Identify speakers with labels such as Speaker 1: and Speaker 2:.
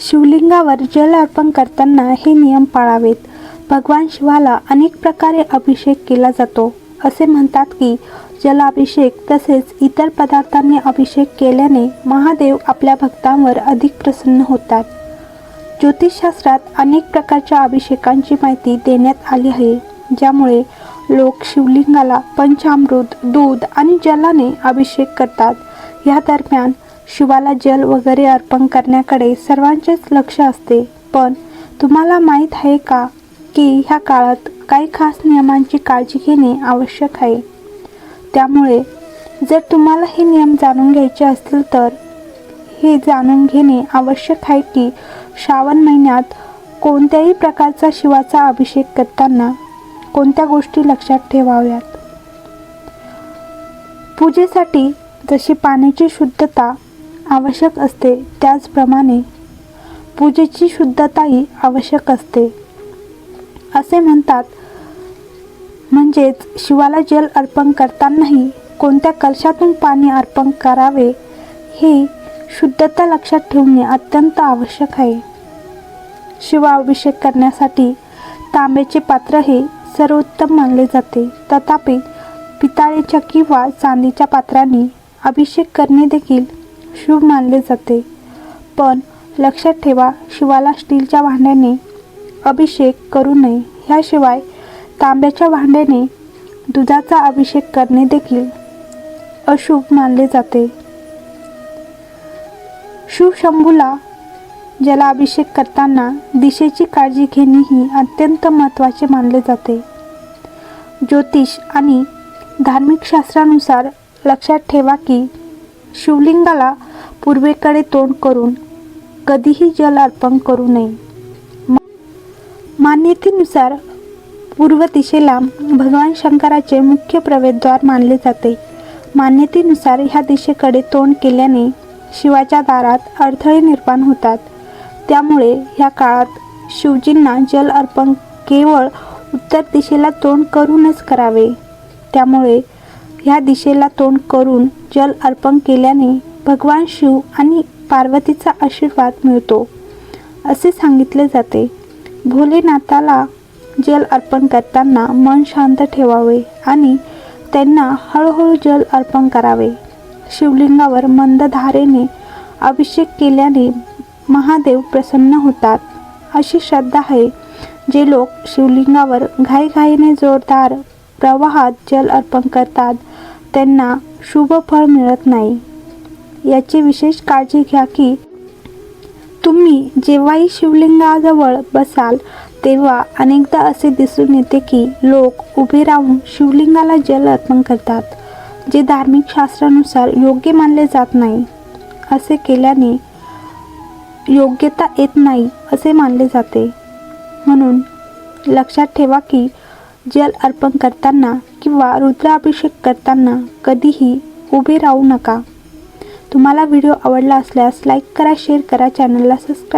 Speaker 1: शिवलिंगावर जल अर्पण करताना हे नियम पाळावेत. भगवान शिवाला अनेक प्रकारे अभिषेक केला जातो. असे म्हणतात की जलाभिषेक तसेच इतर पदार्थांनी अभिषेक केल्याने महादेव आपल्या भक्तांवर अधिक प्रसन्न होतात. ज्योतिषशास्त्रात अनेक प्रकारच्या अभिषेकांची माहिती देण्यात आली आहे ज्यामुळे लोक शिवलिंगाला पंचामृत दूध आणि जलाने अभिषेक करतात. या दरम्यान शिवाला जल वगैरे अर्पण करण्याकडे सर्वांचेच लक्ष असते. पण तुम्हाला माहीत आहे का की ह्या काळात काही खास नियमांची काळजी घेणे आवश्यक आहे? त्यामुळे जर तुम्हाला हे नियम जाणून घ्यायचे असतील तर हे जाणून घेणे आवश्यक आहे की श्रावण महिन्यात कोणत्याही प्रकारचा शिवाचा अभिषेक करताना कोणत्या गोष्टी लक्षात ठेवाव्यात? पूजेसाठी जशी पाण्याची शुद्धता आवश्यक असते. त्याचप्रमाणे पूजेची शुद्धताही आवश्यक असते. असे म्हणतात म्हणजेच शिवाला जल अर्पण करतानाही कोणत्या कलशातून पाणी अर्पण करावे हे शुद्धता लक्षात ठेवणे अत्यंत आवश्यक आहे. शिवाभिषेक करण्यासाठी तांब्याचे पात्र हे सर्वोत्तम मानले जाते. तथापि पितळेच्या किंवा चांदीच्या पात्राने अभिषेक करणे देखील शुभ मानले जाते. पण लक्षात ठेवा शिवाला स्टीलच्या भांड्याने अभिषेक करू नये. ह्याशिवाय तांब्याच्या भांड्याने दुधाचा अभिषेक करणे देखील अशुभ मानले जाते. शिव शंभूला अभिषेक करताना दिशेची काळजी घेणे ही अत्यंत महत्त्वाचे मानले जाते. ज्योतिष आणि धार्मिक शास्त्रानुसार लक्षात ठेवा की शिवलिंगाला पूर्वेकडे तोंड करून कधीही जल अर्पण करू नये. मान्यतेनुसार पूर्व दिशेला भगवान शंकराचे मुख्य प्रवेशद्वार मानले जाते. मान्यतेनुसार ह्या दिशेकडे तोंड केल्याने शिवाच्या दारात अडथळे निर्माण होतात. त्यामुळे ह्या काळात शिवजींना जल अर्पण केवळ उत्तर दिशेला तोंड करूनच करावे. त्यामुळे ह्या दिशेला तोंड करून जल अर्पण केल्याने भगवान शिव आणि पार्वतीचा आशीर्वाद मिळतो. असे सांगितले जाते. भोलेनाथाला जल अर्पण करताना मन शांत ठेवावे आणि त्यांना हळूहळू जल अर्पण करावे. शिवलिंगावर मंदधारेने अभिषेक केल्याने महादेव प्रसन्न होतात. अशी श्रद्धा आहे जे लोक शिवलिंगावर घाईघाईने जोरदार प्रवाहात जल अर्पण करतात त्यांना शुभ फळ मिळत नाही. याची विशेष काळजी घ्या की तुम्ही जेव्हाही शिवलिंगाजवळ बसाल तेव्हा अनेकदा असे दिसून येते की लोक उभे राहून शिवलिंगाला जल अर्पण करतात जे धार्मिक शास्त्रानुसार योग्य मानले जात नाही. असे केल्याने योग्यता येत नाही असे मानले जाते. म्हणून लक्षात ठेवा की जल अर्पण करताना किंवा रुद्राभिषेक करताना कधीही उभे राहू नका. तुम्हाला व्हिडिओ आवडला असल्यास लाईक करा शेअर करा चॅनलला सबस्क्राईब